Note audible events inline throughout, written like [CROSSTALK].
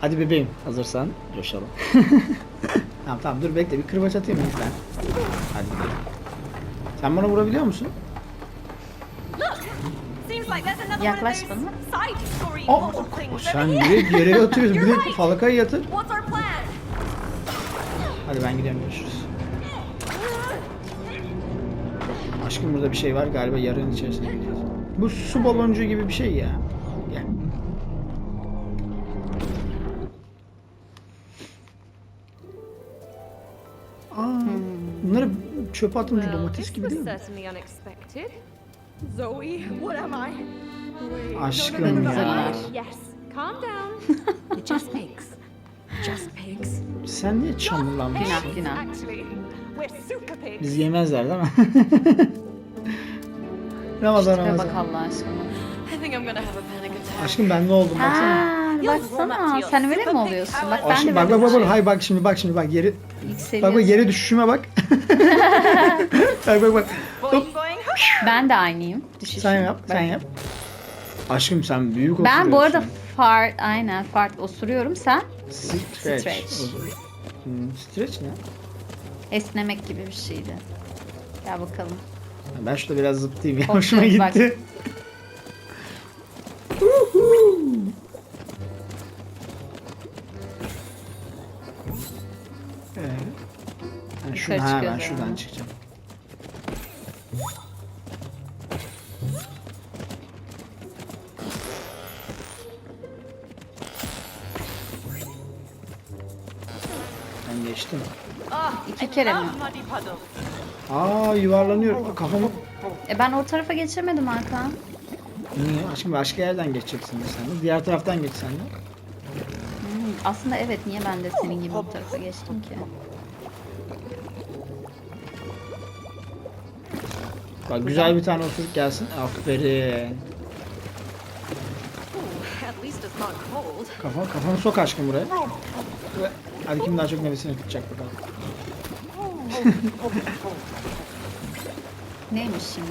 Hadi bebeğim hazırsan coşalım. [LAUGHS] tamam tamam dur bekle bir kırbaç atayım lütfen. Hadi gidelim. Sen bana vurabiliyor musun? Yaklaş bana. Oh, sen direkt yere yatıyorsun. [LAUGHS] Bir de falakayı yatır. Hadi ben gidiyorum görüşürüz. Aşkım burada bir şey var galiba yarın içerisine gideceğiz. Bu su baloncuğu gibi bir şey ya. Aa, bunları çöpe atınca Well, domates gibi değil mi? Zoe, what am I? Aşkım no, no, no, no, ya. Yes, calm down. [LAUGHS] Just pigs. Just pigs. Sen niye çamurlanmışsın? Günah günah. Bizi yemezler değil mi? [LAUGHS] Ramazan Tipe bak Ramazan. Allah aşkına. I think I'm gonna have a panic attack. Aşkım ben ne oldum baksana. Ha, baksana sen öyle mi oluyorsun? Bak ben de Aşkım bak bak bak bak hay bak şimdi bak şimdi bak geri bak bak geri düşüşüme [LAUGHS] bak. bak bak bak. Hop. Ben de aynıyım. Düşüşüm. Sen yap sen yap. Aşkım sen büyük Ben bu arada fart aynen fart osuruyorum sen Stretch. Stretch. Hmm, stretch ne? esnemek gibi bir şeydi. Gel bakalım. Ben şurada biraz zıplayayım. ya, Hoşuma bak. gitti. [LAUGHS] şuradan, ha, ben şuradan çıkacağım. Ben geçtim. Ah, İki kere mi? puddles. Aa yuvarlanıyor. Kafamı... E ben o tarafa geçemedim Hakan. Niye? Aşkım başka yerden geçeceksin sen. Diğer taraftan geç sen de. Hmm, aslında evet niye ben de senin gibi o tarafa geçtim ki? Bak güzel bir tane osuruk gelsin. Aferin. Kafa, kafanı sok aşkım buraya. Ve Hadi kim daha çok nefesini tutacak bakalım. [LAUGHS] Neymiş şimdi?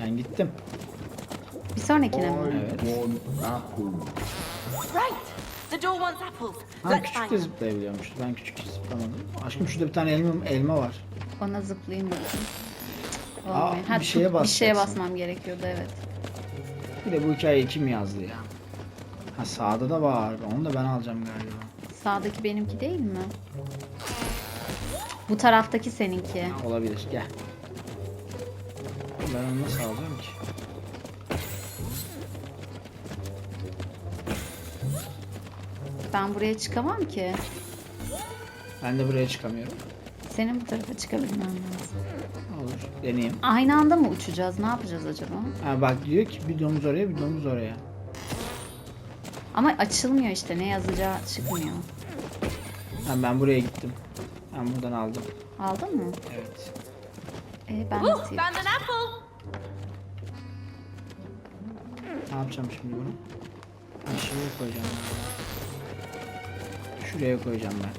Ben gittim. Bir sonrakine mi? Evet. Right. The door wants apples. Ha Let's küçük de zıplayabiliyormuş. Ben küçük zıplamadım. Aşkım şurada bir tane elma, elma var. Ona zıplayayım dedim. Aa, Olmuyor. Ha, bir şeye tut- bir şeye basacaksın. basmam gerekiyordu evet. Bir de bu hikayeyi kim yazdı ya? Ha sağda da var. Onu da ben alacağım galiba. Sağdaki benimki değil mi? Bu taraftaki seninki. Olabilir. Gel. Ben onu nasıl alacağım ki? Ben buraya çıkamam ki. Ben de buraya çıkamıyorum. Senin bu tarafa çıkabilmen lazım. Olur. Deneyeyim. Aynı anda mı uçacağız? Ne yapacağız acaba? Ha bak diyor ki bir domuz oraya bir domuz oraya. Ama açılmıyor işte. Ne yazacağı çıkmıyor. Ha, ben buraya gittim. Ben buradan aldım. Aldın mı? Evet. E ben Ooh, found an apple. Ne yapacağım şimdi bunu? Ha, şuraya koyacağım. Şuraya koyacağım ben.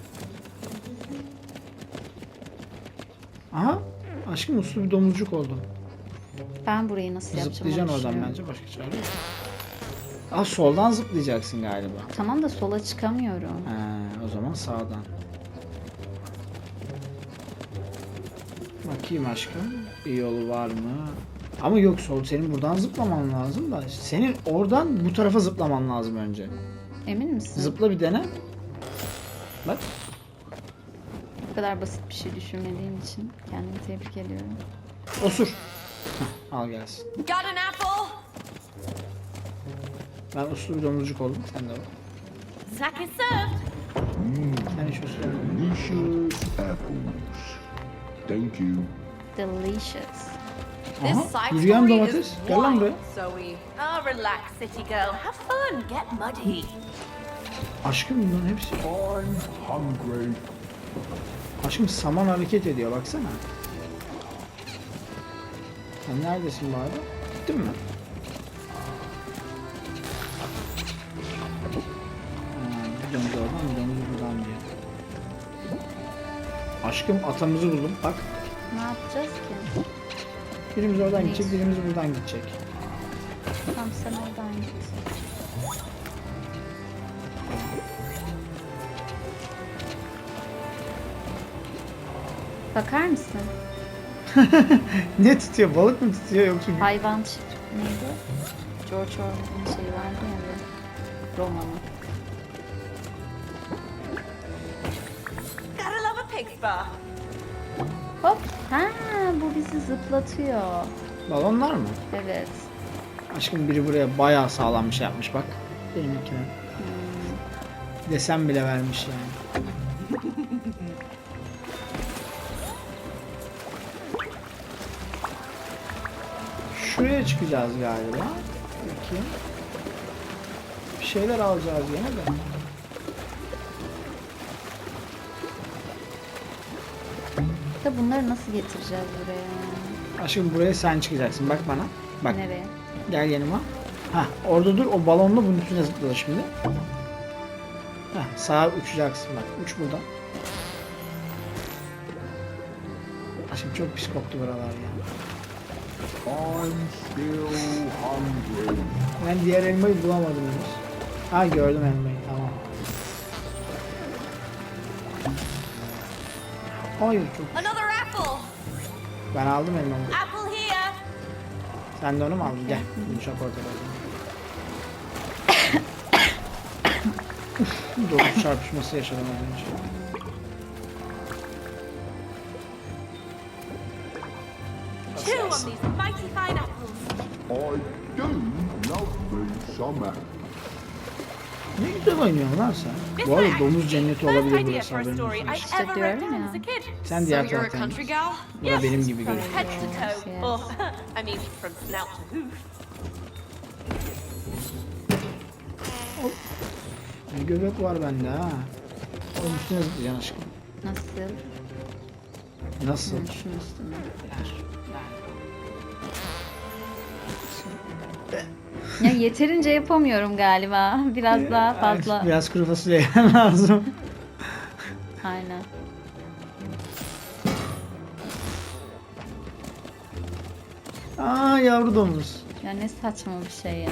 Aha! Aşkım uslu bir domuzcuk oldum. Ben burayı nasıl yapacağım? Zıplayacaksın oradan bence başka çare yok. Aa soldan zıplayacaksın galiba. Tamam da sola çıkamıyorum. Ha, o zaman sağdan. Bakayım aşkım. Bir yolu var mı? Ama yok sol senin buradan zıplaman lazım da senin oradan bu tarafa zıplaman lazım önce. Emin misin? Zıpla bir dene. Bak. Bu kadar basit bir şey düşünmediğim için kendimi tebrik ediyorum. Osur. Hah, al gelsin. Got an apple. Ben uslu bir domuzcuk oldum. Sen de bak. İs served. Sen hiç uslu. Delicious apples. Thank you. Delicious. Aha, yürüyen domates. Gel lan buraya. Zoe. Ah, relax, city girl. Have fun. Get muddy. Aşkım bunların hepsi. I'm hungry. Aşkım saman hareket ediyor baksana. Sen neredesin bari? Gittin mi? Bir domuz oradan bir domuz buradan diyor. Aşkım atamızı buldum bak. Ne yapacağız ki? Birimiz oradan Ne gidecek, birimiz buradan gidecek. Tamam sen oradan git. Bakar mısın? [LAUGHS] ne tutuyor? Balık mı tutuyor yoksa Hayvan neydi? George Orwell'ın şeyi vardı ya bir romanı. Gotta love a pig spa. Hop. Ha bu bizi zıplatıyor. balonlar mı? Evet. Aşkım biri buraya bayağı sağlam bir şey yapmış bak. Benimkine. Desem bile vermiş yani. [LAUGHS] Çıkacağız galiba. Peki. Bir şeyler alacağız yine de. Da bunları nasıl getireceğiz buraya? Aşkım buraya sen çıkacaksın. Bak bana. Bak Nereye? gel yanıma. Hah orada dur. O balonla bunun üstüne zıpladı şimdi. Hah sağa uçacaksın bak. Uç buradan. Aşkım çok pis koktu buralar ya. I'm still hungry. Ben diğer elmayı bulamadım henüz. Ha gördüm elmayı tamam. Hayır çok. Another apple. Ben aldım elmayı. Apple here. Sen de onu mu aldın? Gel. Yumuşak ortada. [COUGHS] Doğru çarpışması yaşadım az önce. These mighty fine apples. I do love me some apples. Ne güzel oynuyorsun lan sen. Bu arada domuz cenneti olabilir burası for a haberin story olsun. İşte ever read diyorum down ya. as a kid. Sen diğer you're a taraftan. country gal? Bu da benim gibi gözüküyor. Head to toe. Yes. Or, [LAUGHS] I mean, from snout to hoof. Bir göbek var bende ha. Onun üstüne zıplayacaksın aşkım. Nasıl? Nasıl? Şunun üstüne. Ya yeterince yapamıyorum galiba. Biraz daha fazla. Biraz kuru fasulye [LAUGHS] lazım. Aynen. Aa yavru domuz. Ya ne saçma bir şey ya.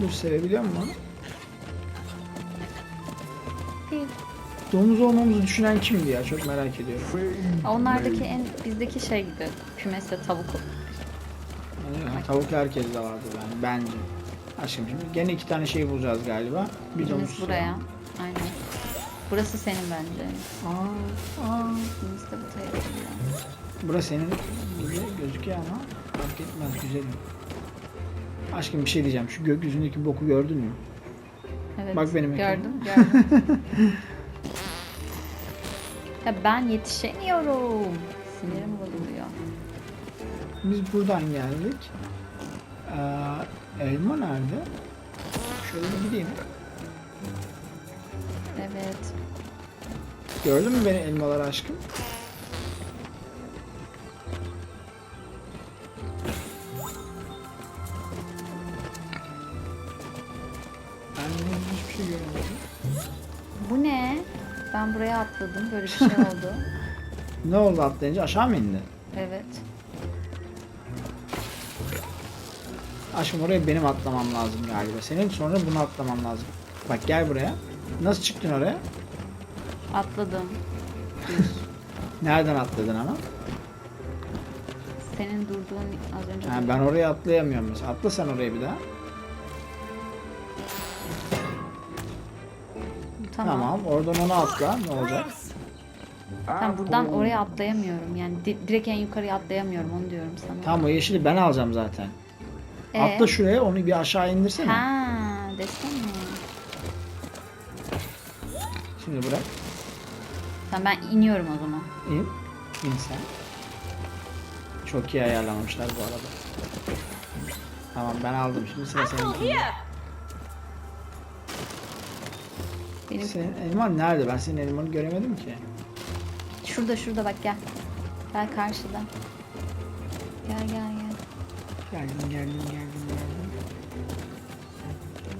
Dur sevebiliyor musun? Domuz olmamızı düşünen kimdi ya? Çok merak ediyorum. Onlardaki en bizdeki şey gibi kümeste tavuk. Tavuk herkeste vardı yani bence. Aşkım şimdi gene iki tane şey bulacağız galiba. Bir. Birimiz buraya. Aynen. Burası senin bence. Aa, aa. İkimiz de bu tarafa. Burası senin gibi gözüküyor ama fark etmez güzelim. Aşkım bir şey diyeceğim. Şu gökyüzündeki boku gördün mü? Evet. Bak benim Gördüm, ekranım. [LAUGHS] gördüm. ya ben yetişemiyorum. Sinirim bozuluyor. Biz buradan geldik. Ee, elma nerede? Şöyle bir gideyim. Evet. Gördün mü beni elmalar aşkım? Ben hiçbir şey görmedim. Bu ne? Ben buraya atladım. Böyle bir şey oldu. [LAUGHS] Ne oldu atlayınca aşağı mı indi? evet. Aşkım oraya benim atlamam lazım galiba. Senin sonra bunu atlamam lazım. Bak gel buraya. Nasıl çıktın oraya? Atladım. [LAUGHS] Nereden atladın ama? Senin durduğun az önce. Ha, ben oraya atlayamıyorum mesela. Atla sen oraya bir daha. Tamam. Tamam. Oradan onu atla. Ne olacak? Ben buradan oraya atlayamıyorum. Yani di- direkt en yukarıya atlayamıyorum onu diyorum sana. Tamam o yeşili ben alacağım zaten. Ee? Atla şuraya onu bir aşağı indirsene. Ha, desene. Şimdi bırak. Tamam ben iniyorum o zaman. İn. İn sen. Çok iyi ayarlamamışlar bu arada. Tamam ben aldım. Şimdi sıra senin. Benim Senin elman nerede? Ben senin elmanı göremedim ki. şurada şurada bak gel. Gel karşıda. Gel gel gel. Geldim geldim geldim geldim.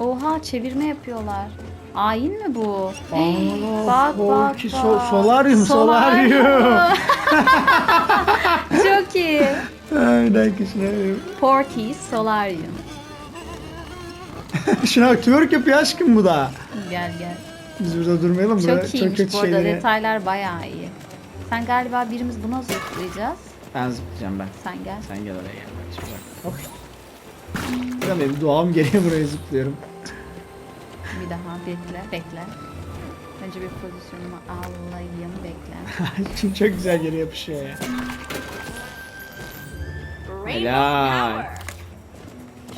Oha çevirme yapıyorlar. Ayin mi bu? Aa, bak bak bak. so- solaryum, solaryum. [LAUGHS] Çok iyi. Ay, bir dakika şuna. Porky Solarium. [LAUGHS] şuna bak twerk yapıyor aşkım bu da. Gel gel. Biz burada durmayalım. Burada Çok iyiymiş kötü bu arada şeyleri- detaylar bayağı iyi. Sen galiba birimiz buna zıplayacağız. Ben zıplayacağım ben. Sen gel. Sen gel oraya gel. Bak şimdi bak. Hop. Ben benim doğam gereği buraya zıplıyorum. Bir daha bekle, bekle. Önce bir pozisyonumu alayım, bekle. [LAUGHS] Şimdi çok güzel geri yapışıyor ya. Helal.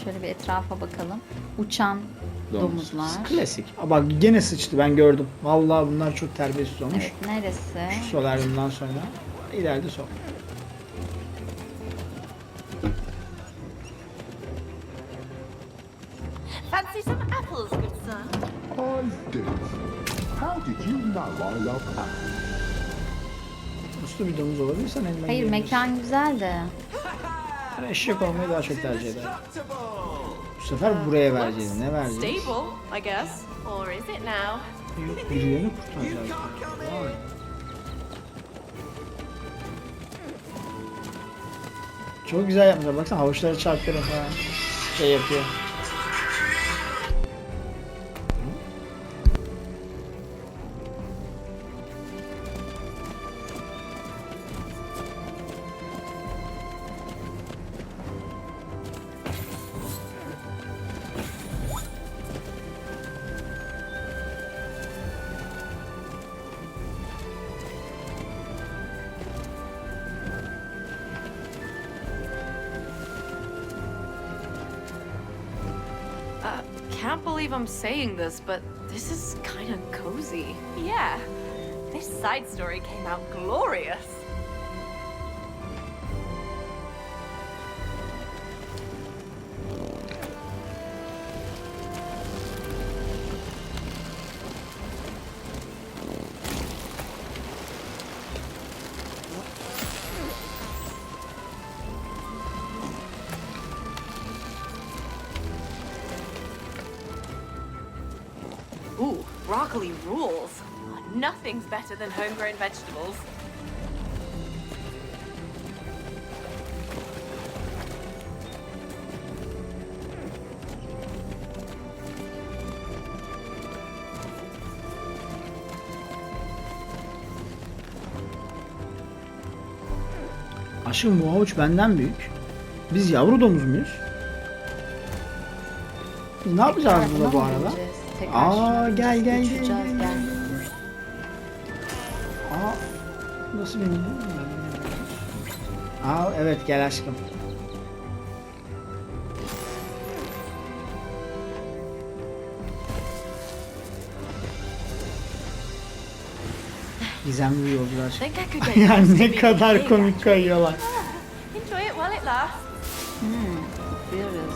Şöyle bir etrafa bakalım. Uçan domuzlar. Klasik. Aa, bak gene sıçtı ben gördüm. Vallahi bunlar çok terbiyesiz olmuş. Evet, neresi? Şu solaryumdan sonra ileride sol. Fancy some apples, good sir? I did. How did you know I love apples? Uslu bir domuz olabilirsen elime Hayır, girebilirsin. mekan güzel de. Ben eşek olmayı daha çok tercih ederim. Bu sefer buraya vereceğiz. Ne vereceğiz? Stable, I guess. Or is it now? Yok, birilerini kurtaracağız. Vay. Çok güzel yapmışlar. Baksana havuçları çarpıyor falan. Şey yapıyor. I'm saying this, but this is kind of cozy. Yeah. This side story came out glorious. Broccoli rules. Nothing's better than homegrown vegetables. Aşkım bu havuç benden büyük. Biz yavru domuz muyuz? Biz ne yapacağız burada bu arada? Tekrar Aa, gel, gel, gel, uçacağız, gel, gel. Aa, nasıl biniyor? Ben bilmiyorum. Aa, evet gel aşkım. Gizemli get [LAUGHS] yani ne kadar komik kayıyorlar. Enjoy it while it lasts. Hmm, diyoruz.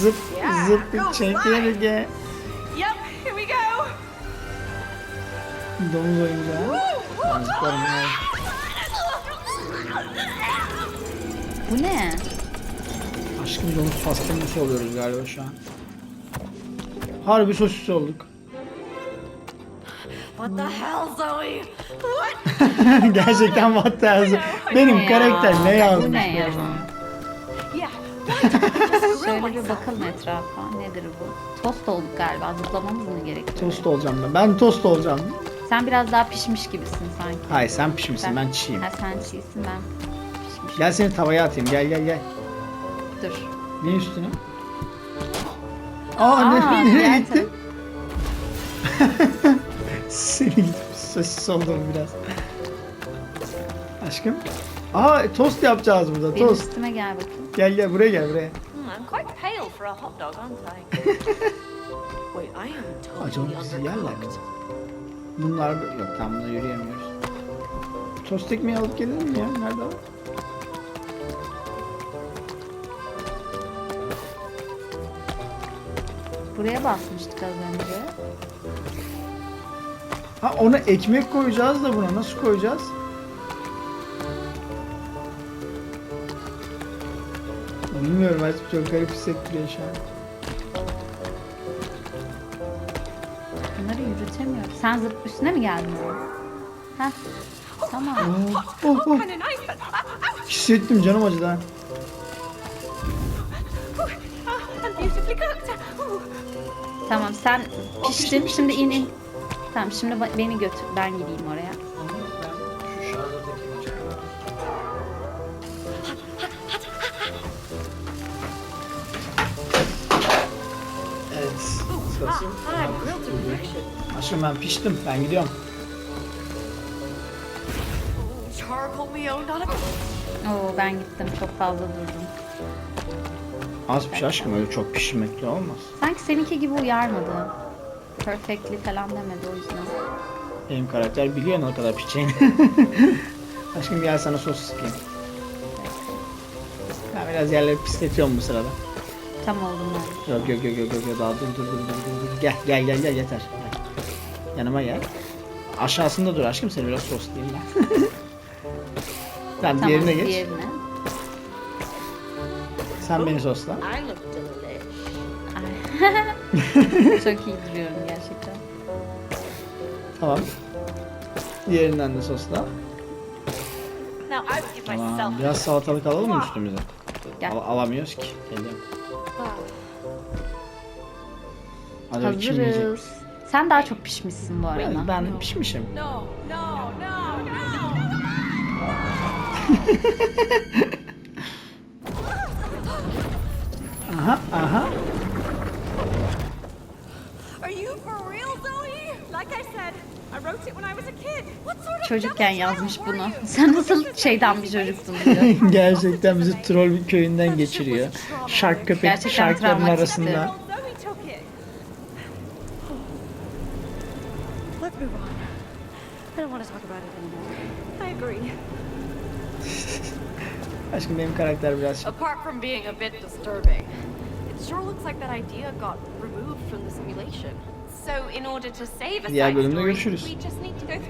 Zıp Yeah, zıp go çekirge. Yep, here we go. Domuz oyuncağı. Zıplarım ya. Bu ne? Aşkım domuz pastırması oluyoruz galiba şu an. Harbi sosis olduk. What the hell, Zoe? What? [LAUGHS] Gerçekten what the hell? Benim karakter ne yazmış? Bu ne ya? Şöyle bir bakalım etrafa. Nedir bu? Tost olduk galiba. Zıplamamız mı gerekiyor? Tost olacağım ben. Ben tost olacağım. Sen biraz daha pişmiş gibisin sanki. Hayır sen pişmişsin ben çiğim. Ha, sen çiğsin ben pişmiş. Gel seni tavaya atayım gel gel gel. Dur. Ne üstüne? Aa, Aa, ne, nereye gitti? Seni gitmiş sosis oldum biraz. Aşkım. Aa tost yapacağız burada Benim tost. üstüme gel bakayım. Gel gel buraya gel buraya. Hmm, I'm quite pale for a hot dog, aren't I? [LAUGHS] Wait, I am Acaba totally bizi yerler mi? undercooked. Bunlar yok tam buna yürüyemiyoruz. Tost ekmeği alıp gelelim mi ya? Nerede o? Buraya basmıştık az önce. Ha ona ekmek koyacağız da buna nasıl koyacağız? Bilmiyorum artık çok garip hissettiriyor şu an. Bunları yürütemiyorum. Sen zıp üstüne mi geldin? Heh. Tamam. Oh, oh, oh. Hissettim canım acıdı ha. Tamam sen piştin. Şimdi in in. Tamam şimdi beni götür. Ben gideyim oraya. Aşkım ben piştim. Ben gidiyorum. Oo ben gittim çok fazla durdum. Az piş aşkım öyle çok pişirmekle olmaz. Sanki seninki gibi uyarmadı. Perfectly falan demedi o yüzden. Benim karakter biliyor ne kadar pişeceğini. [LAUGHS] aşkım gel sana sos sıkayım. Ben biraz yerleri pisletiyorum bu sırada. Tam oldum ben. Yok yok yok yok yok daha dur dur dur dur dur dur. Gel gel gel gel yeter. Yanıma gel. Aşağısında dur aşkım seni biraz soslayayım ben. [LAUGHS] tamam, Tamam diğerine geç. diğerine. Sen beni sosla. [LAUGHS] Çok iyi duruyorum gerçekten. Tamam. Diğerinden de sosla. Tamam. Biraz salatalık alalım mı üstümüze? Al- alamıyoruz ki. Geliyorum. Hazırız. Sen daha çok pişmişsin bu arada. Ben, ben pişmişim. No, no, no, no. Aha aha. Are you for real, Zoe? Like I said, I wrote it when I was a kid. What sort of Çocukken yazmış bunu. Sen nasıl şeyden bir çocuktun diyor. [LAUGHS] Gerçekten bizi troll bir köyünden geçiriyor. Şark köpek Gerçekten şarkların travmatikti. arasında. Aşkım benim karakter biraz Apart from being a bit disturbing, it sure looks like that idea got removed from the simulation. So, in order to save a Diğer side bölümde story, görüşürüz. we just need to go through